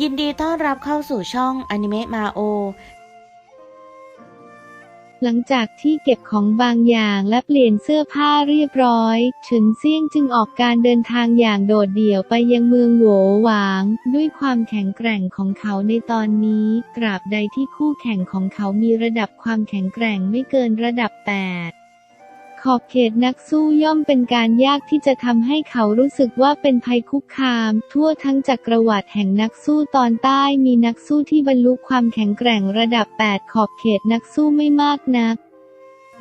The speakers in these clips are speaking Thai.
ยินดีต้อนรับเข้าสู่ช่องอนิเมะมาโอ หลังจากที่เก็บของบางอย่างและเปลี่ยนเสื้อผ้าเรียบร้อย เฉินเซี่ยงจึงออกการเดินทางอย่างโดดเดี่ยวไปยังเมืองโหวหวาง ด้วยความแข็งแกร่งของเขาในตอนนี้ตราบใดที่คู่แข่งของเขามีระดับความแข็งแกร่งไม่เกินระดับ 8 ขอบเขตนักสู้ย่อมเป็นการยากที่จะทำให้เขารู้สึกว่าเป็นภัยคุกคาม ทั่วทั้งจักรวรรดิแห่งนักสู้ตอนใต้มีนักสู้ที่บรรลุความแข็งแกร่งระดับ 8 ขอบเขตนักสู้ไม่มากนัก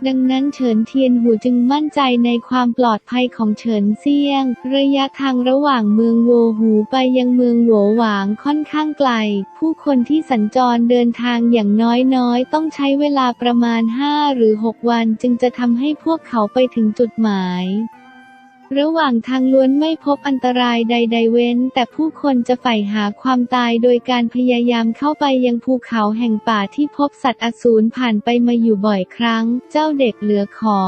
ดังนั้นเฉินเทียนหูจึงมั่นใจในความปลอดภัยของเฉินเซียง ระยะทางระหว่างเมืองโวหูไปยังเมืองโหวหวางค่อนข้างไกล ผู้คนที่สัญจรเดินทางอย่างน้อยๆ ต้องใช้เวลาประมาณ 5 หรือ 6 วันจึงจะทำให้พวกเขาไปถึงจุดหมาย ระหว่างทางล้วนไม่พบอันตรายใด ๆ เว้น แต่ผู้คนจะใฝ่หาความตายโดยการพยายามเข้าไปยังภูเขาแห่งป่าที่พบสัตว์อสูรผ่านไปมาอยู่บ่อยครั้ง เจ้าเด็กเหลือขอ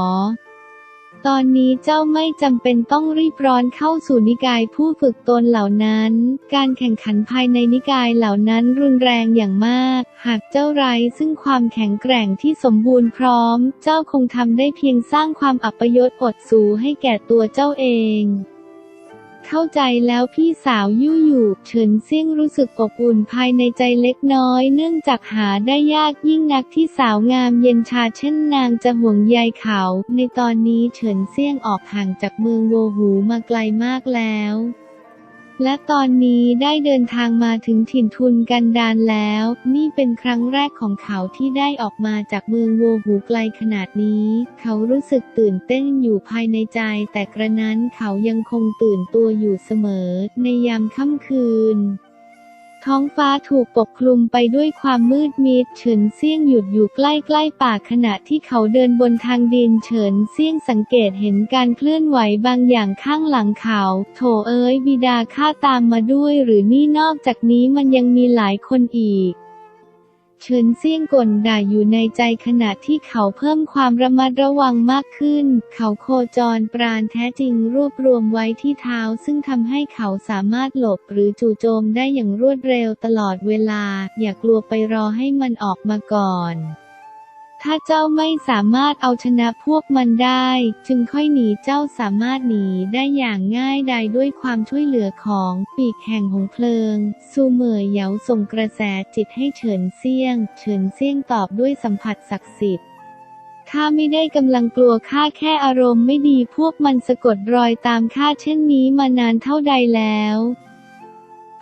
ตอนนี้เจ้าไม่จำเป็นต้องรีบร้อนเข้าสู่นิกายผู้ฝึกตนเหล่านั้น การแข่งขันภายในนิกายเหล่านั้นรุนแรงอย่างมาก หากเจ้าไร้ซึ่งความแข็งแกร่งที่สมบูรณ์พร้อม เจ้าคงทำได้เพียงสร้างความอัปยศอดสูให้แก่ตัวเจ้าเอง เข้าใจแล้วพี่สาวยู่อยู่เฉินเซี่ยงรู้สึกอบอุ่นภายในใจเล็กน้อย เนื่องจากหาได้ยากยิ่งนักที่สาวงามเย็นชาเช่นนางจะห่วงใยเขา ในตอนนี้เฉินเซี่ยงออกห่างจากเมืองโวหูมาไกลมากแล้ว และตอนนี้ได้เดินทางมาถึงถิ่นทุนกันดานแล้ว นี่เป็นครั้งแรกของเขาที่ได้ออกมาจากเมืองโวหูไกลขนาดนี้ เขารู้สึกตื่นเต้นอยู่ภายในใจ แต่กระนั้นเขายังคงตื่นตัวอยู่เสมอ ในยามค่ำคืน ท้องฟ้าถูกปกคลุมไปด้วยความมืดมิด เฉินเซี่ยงหยุดอยู่ใกล้ๆป่าขณะที่เขาเดินบนทางดินเฉินเซี่ยงสังเกตเห็นการเคลื่อนไหวบางอย่างข้างหลังเขา โถเอ้ยบิดาข้าตามมาด้วยหรือนี่นอกจากนี้มันยังมีหลายคนอีก เฉินเซี่ยงก่นด่าอยู่ในใจขณะที่เขาเพิ่มความระมัดระวังมากขึ้น เขาโคจรปราณแท้จริงรวบรวมไว้ที่เท้า ซึ่งทำให้เขาสามารถหลบหรือจู่โจมได้อย่างรวดเร็วตลอดเวลา อย่ากลัวไปรอให้มันออกมาก่อน ถ้าเจ้าไม่สามารถเอาชนะพวกมันได้ จึงค่อยหนีเจ้าสามารถหนีได้อย่างง่ายดายด้วยความช่วยเหลือของปีกแห่งหงเพลิง ซูเหมยเหยาส่งกระแสจิตให้เฉินเซียง เฉินเซียงตอบด้วยสัมผัสศักดิ์สิทธิ์ข้าไม่ได้กำลังกลัวข้าแค่อารมณ์ไม่ดีพวกมันสะกดรอยตามข้าเช่นนี้มานานเท่าใดแล้ว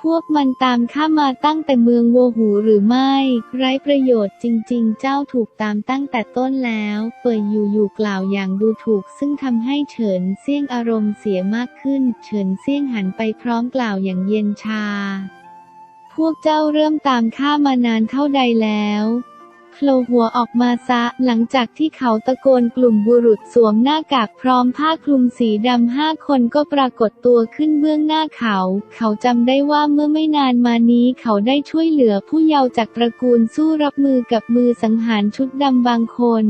พวกมันตามข้ามาตั้งแต่เมืองโวหูหรือไม่ ไร้ประโยชน์จริง ๆ เจ้าถูกตามตั้งแต่ต้นแล้ว เปิดอยู่อยู่กล่าวอย่างดูถูก ซึ่งทำให้เฉินเซี่ยงอารมณ์เสียมากขึ้น เฉินเซี่ยงหันไปพร้อมกล่าวอย่างเย็นชา พวกเจ้าเริ่มตามข้ามานานเท่าใดแล้ว โผล่หัวออกมาซะ หลังจากที่เขาตะโกนกลุ่มบุรุษสวมหน้ากากพร้อมผ้าคลุมสีดำห้าคนก็ปรากฏตัวขึ้นเบื้องหน้าเขา เขาจำได้ว่าเมื่อไม่นานมานี้เขาได้ช่วยเหลือผู้เยาว์จากตระกูลสู้รับมือกับมือสังหารชุดดำบางคน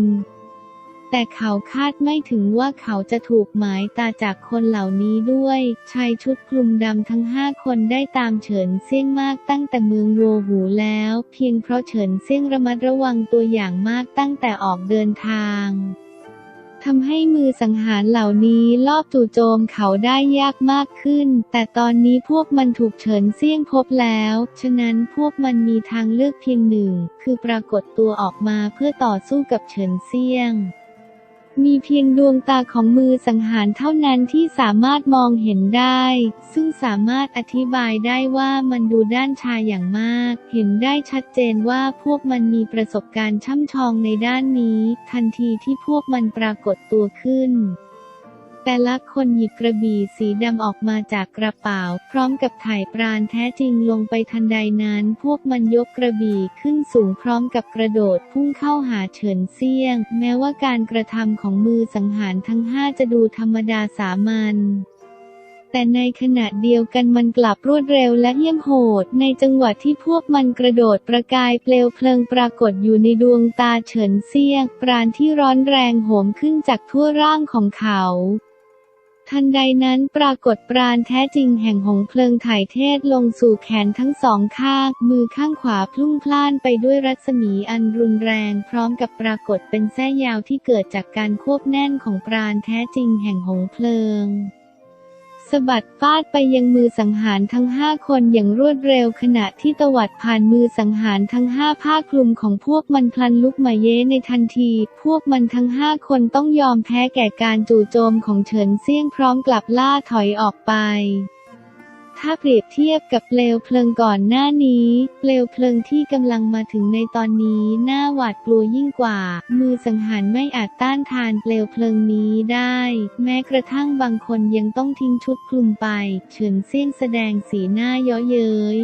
แต่เขาคาดไม่ถึงว่าเขาจะถูกหมายตาจากคนเหล่านี้ด้วยชายชุดคลุมดำทั้งห้าคนได้ตามเฉินเซี่ยงมากตั้งแต่เมืองโวหูแล้ว เพียงเพราะเฉินเซี่ยงระมัดระวังตัวอย่างมากตั้งแต่ออกเดินทางทำให้มือสังหารเหล่านี้ลอบจู่โจมเขาได้ยากมากขึ้น แต่ตอนนี้พวกมันถูกเฉินเซี่ยงพบแล้ว ฉะนั้นพวกมันมีทางเลือกเพียงหนึ่ง คือปรากฏตัวออกมาเพื่อต่อสู้กับเฉินเซี่ยง มีเพียงดวงตาของมือสังหารเท่านั้นที่สามารถมองเห็นได้ ซึ่งสามารถอธิบายได้ว่ามันดูด้านชายอย่างมาก เห็นได้ชัดเจนว่าพวกมันมีประสบการณ์ช่ำชองในด้านนี้ ทันทีที่พวกมันปรากฏตัวขึ้น แต่ละคนหยิบกระบี่สีดำออกมาจากกระเป๋า พร้อมกับถ่ายปราณแท้จริงลงไปทันใดนั้น พวกมันยกกระบี่ขึ้นสูงพร้อมกับกระโดดพุ่งเข้าหาเฉินเซี่ยง แม้ว่าการกระทำของมือสังหารทั้งห้าจะดูธรรมดาสามัญแต่ในขณะเดียวกันมันกลับรวดเร็วและเยี่ยมโหด ในจังหวะที่พวกมันกระโดดประกายเปลวเพลิงปรากฏอยู่ในดวงตาเฉินเซี่ยง ปราณที่ร้อนแรงโหมขึ้นจากทั่วร่างของเขา ทันใดนั้นปรากฏปราณแท้จริงแห่งหงเพลิงถ่ายเทศลงสู่แขนทั้งสองข้าง มือข้างขวาพลุ่งพล่านไปด้วยรัศมีอันรุนแรง พร้อมกับปรากฏเป็นแส้ยาวที่เกิดจากการควบแน่นของปราณแท้จริงแห่งหงเพลิง สะบัดฟาดไปยังมือสังหารทั้งห้าคนอย่างรวดเร็วขณะที่ตวัดผ่านมือสังหารทั้งห้าผ้าคลุมของพวกมันพลันลุกมาเย้ในทันที พวกมันทั้งห้าคนต้องยอมแพ้แก่การจู่โจมของเฉินเซี่ยงพร้อมกลับล่าถอยออกไป ถ้าเปรียบเทียบกับเปลวเพลิงก่อนหน้านี้ เปลวเพลิงที่กำลังมาถึงในตอนนี้น่าหวาดกลัวยิ่งกว่า มือสังหารไม่อาจต้านทานเปลวเพลิงนี้ได้ แม้กระทั่งบางคนยังต้องทิ้งชุดคลุมไป เฉินเซี่ยงแสดงสีหน้าเย้อเย้ย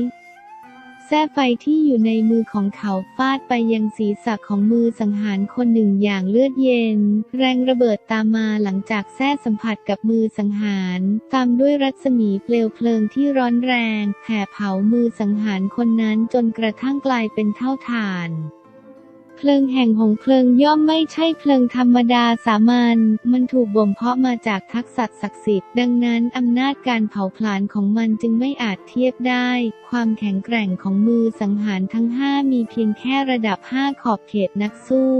แส้ไฟที่อยู่ในมือของเขาฟาดไปยังศีรษะของมือสังหารคนหนึ่งอย่างเลือดเย็น แรงระเบิดตามมาหลังจากแส้สัมผัสกับมือสังหาร ตามด้วยรัศมีเปลวเพลิงที่ร้อนแรงแผ่เผามือสังหารคนนั้นจนกระทั่งกลายเป็นเท่าฐาน เพลิงแห่งหงเพลิงย่อมไม่ใช่เพลิงธรรมดาสามัญ มันถูกบ่มเพาะมาจากทักษะศักดิ์สิทธิ์ ดังนั้นอำนาจการเผาผลาญของมันจึงไม่อาจเทียบได้ ความแข็งแกร่งของมือสังหารทั้งห้ามีเพียงแค่ระดับห้าขอบเขตนักสู้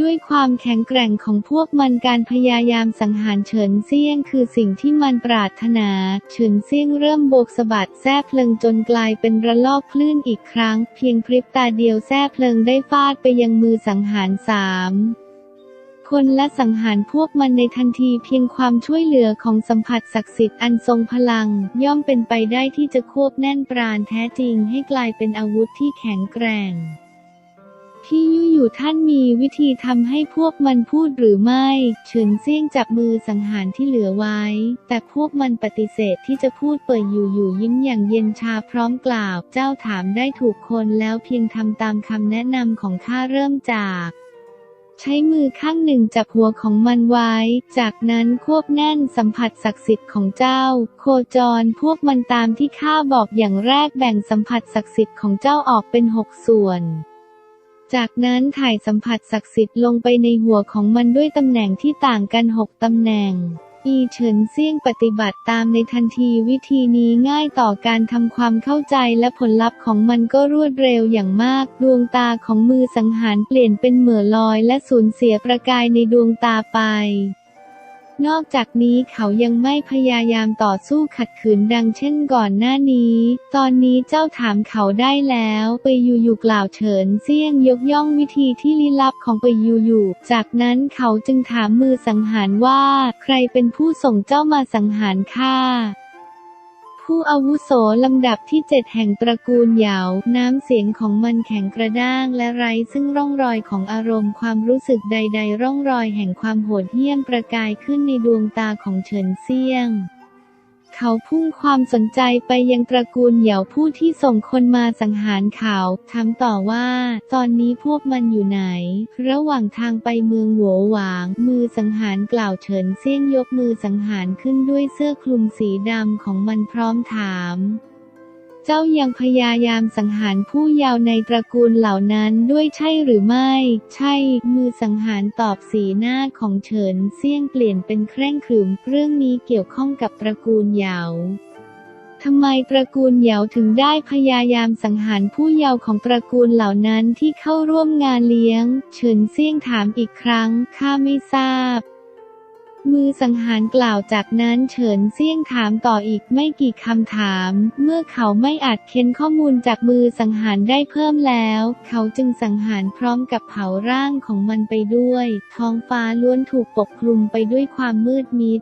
ด้วยความแข็งแกร่งของพวกมันการพยายามสังหารเฉินเซี่ยงคือสิ่งที่มันปรารถนา เฉินเซี่ยงเริ่มโบกสะบัดแส้เพลิงจนกลายเป็นระลอกคลื่นอีกครั้ง เพียงพริบตาเดียวแส้เพลิงได้ฟาดไปยังมือสังหารสามคนและสังหารพวกมันในทันทีเพียงความช่วยเหลือของสัมผัสศักดิ์สิทธิ์อันทรงพลัง ย่อมเป็นไปได้ที่จะควบแน่นปราณแท้จริงให้กลายเป็นอาวุธที่แข็งแกร่ง พี่ยุอยู่ท่านมีวิธีทำให้พวกมันพูดหรือไม่ เฉินเซี่ยงจับมือสังหารที่เหลือไว้ แต่พวกมันปฏิเสธที่จะพูดเปิดอยู่อยู่ยิ้มอย่างเย็นชาพร้อมกล่าว เจ้าถามได้ถูกคนแล้วเพียงทำตามคำแนะนำของข้าเริ่มจากใช้มือข้างหนึ่งจับหัวของมันไว้ จากนั้นควบแน่นสัมผัสศักดิ์สิทธิ์ของเจ้า โคจรพวกมันตามที่ข้าบอกอย่างแรกแบ่งสัมผัสศักดิ์สิทธิ์ของเจ้าออกเป็นหกส่วน จากนั้นถ่ายสัมผัสศักดิ์สิทธิ์ลงไปในหัวของมันด้วยตำแหน่งที่ต่างกันหกตำแหน่ง อีเฉินเซี่ยงปฏิบัติตามในทันทีวิธีนี้ง่ายต่อการทำความเข้าใจและผลลัพธ์ของมันก็รวดเร็วอย่างมาก ดวงตาของมือสังหารเปลี่ยนเป็นเหมือลอยและสูญเสียประกายในดวงตาไป นอกจากนี้เขายังไม่พยายามต่อสู้ขัดขืนดังเช่นก่อนหน้านี้ ตอนนี้เจ้าถามเขาได้แล้ว ไปยู่อยู่กล่าวเฉินเซี่ยงยกย่องวิธีที่ลี้ลับของไปยู่อยู่จากนั้นเขาจึงถามมือสังหารว่า ใครเป็นผู้ส่งเจ้ามาสังหารข้า ผู้อาวุโสลำดับที่เจ็ดแห่งตระกูลเหยา น้ำเสียงของมันแข็งกระด้างและไร้ซึ่งร่องรอยของอารมณ์ความรู้สึกใด ๆ ร่องรอยแห่งความโหดเหี้ยมประกายขึ้นในดวงตาของเฉินเซี่ยง เขาพุ่งความสนใจไปยังตระกูลเหยาผู้ที่ส่งคนมาสังหารเขา ถามต่อว่า ตอนนี้พวกมันอยู่ไหน ระหว่างทางไปเมืองหัวหวาง มือสังหารกล่าวเฉินเซี่ยงยกมือสังหารขึ้นด้วยเสื้อคลุมสีดำของมันพร้อมถาม เจ้ายังพยายามสังหารผู้เยาว์ในตระกูลเหล่านั้นด้วยใช่หรือไม่ ใช่ มือสังหารตอบสีหน้าของเฉินเซี่ยงเปลี่ยนเป็นเคร่งขรึมเรื่องนี้เกี่ยวข้องกับตระกูลเหยาทำไมตระกูลเหยาถึงได้พยายามสังหารผู้เยาว์ของตระกูลเหล่านั้นที่เข้าร่วมงานเลี้ยง เฉินเซี่ยงถามอีกครั้ง ข้าไม่ทราบ มือสังหารกล่าวจากนั้นเฉินเซี่ยงถามต่ออีกไม่กี่คำถาม เมื่อเขาไม่อาจเค้นข้อมูลจากมือสังหารได้เพิ่มแล้ว เขาจึงสังหารพร้อมกับเผาร่างของมันไปด้วย ท้องฟ้าล้วนถูกปกคลุมไปด้วยความมืดมิด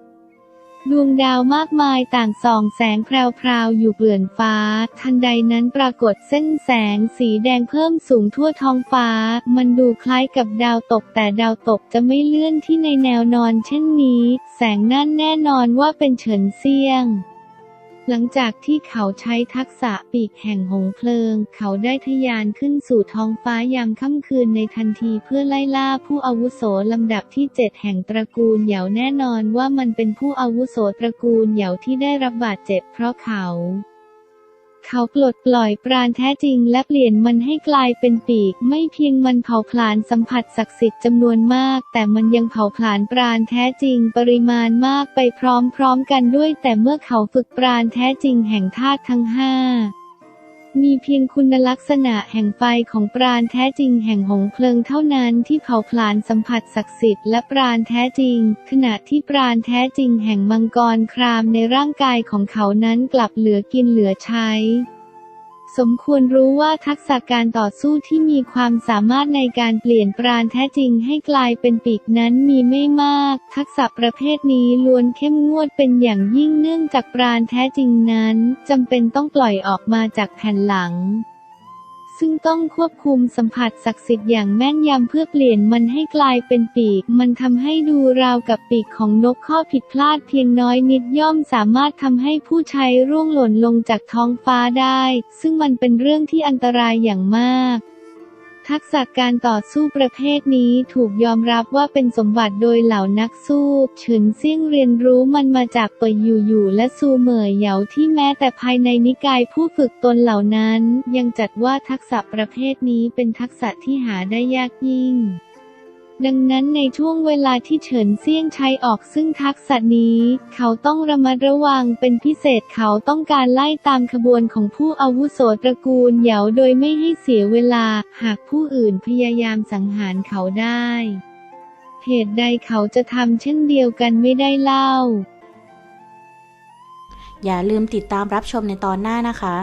ดวงดาวมากมายต่างส่องแสงแพรวๆอยู่เปลือนฟ้า ทันใดนั้นปรากฏเส้นแสงสีแดงเพิ่มสูงทั่วท้องฟ้า มันดูคล้ายกับดาวตกแต่ดาวตกจะไม่เลื่อนที่ในแนวนอนเช่นนี้ แสงนั่นแน่นอนว่าเป็นเฉินเซียง หลังจากที่เขาใช้ทักษะปีกแห่งหงเพลิง เขาได้ทะยานขึ้นสู่ท้องฟ้ายามค่ำคืนในทันทีเพื่อไล่ล่าผู้อาวุโสลำดับที่เจ็ดแห่งตระกูลเหยาแน่นอนว่ามันเป็นผู้อาวุโสตระกูลเหยาที่ได้รับบาดเจ็บเพราะเขา เขาปลดปล่อยปราณแท้จริง และเปลี่ยนมันให้กลายเป็นปีก ไม่เพียงมันเผาผลาญสัมผัสศักดิ์สิทธิ์จำนวนมาก แต่มันยังเผาผลาญปราณแท้จริง ปริมาณมากไปพร้อมๆกันด้วย แต่เมื่อเขาฝึกปราณแท้จริงแห่งธาตุทั้งห้า มีเพียงคุณลักษณะแห่งไฟของปราณแท้จริงแห่งหงเพลิงเท่านั้นที่เผาผลาญสัมผัสศักดิ์สิทธิ์และปราณแท้จริง ขณะที่ปราณแท้จริงแห่งมังกรครามในร่างกายของเขานั้นกลับเหลือกินเหลือใช้ สมควรรู้ว่าทักษะการต่อสู้ที่มีความสามารถในการเปลี่ยนปราณแท้จริงให้กลายเป็นปีกนั้นมีไม่มาก ทักษะประเภทนี้ล้วนเข้มงวดเป็นอย่างยิ่งเนื่องจากปราณแท้จริงนั้นจำเป็นต้องปล่อยออกมาจากแผ่นหลัง ซึ่งต้องควบคุมสัมผัสศักดิ์สิทธิ์อย่างแม่นยำเพื่อเปลี่ยนมันให้กลายเป็นปีก มันทำให้ดูราวกับปีกของนกข้อผิดพลาดเพียงน้อยนิดย่อมสามารถทำให้ผู้ใช้ร่วงหล่นลงจากท้องฟ้าได้ ซึ่งมันเป็นเรื่องที่อันตรายอย่างมาก ทักษะการต่อสู้ประเภทนี้ถูกยอมรับว่าเป็นสมบัติโดยเหล่านักสู้เฉินเซี่ยงเรียนรู้มันมาจากเปยอยู่อยู่และซูเหมยเหยาที่แม้แต่ภายในนิกายผู้ฝึกตนเหล่านั้น ยังจัดว่าทักษะประเภทนี้เป็นทักษะที่หาได้ยากยิ่ง ดังนั้นในช่วงเวลาที่เฉินเซี่ยงใช้ออกซึ่งทักษะนี้ เขาต้องระมัดระวังเป็นพิเศษเขาต้องการไล่ตามขบวนของผู้อาวุโสตระกูลเหยาโดยไม่ให้เสียเวลา หากผู้อื่นพยายามสังหารเขาได้เหตุใดเขาจะทำเช่นเดียวกันไม่ได้เล่า อย่าลืมติดตามรับชมในตอนหน้านะคะ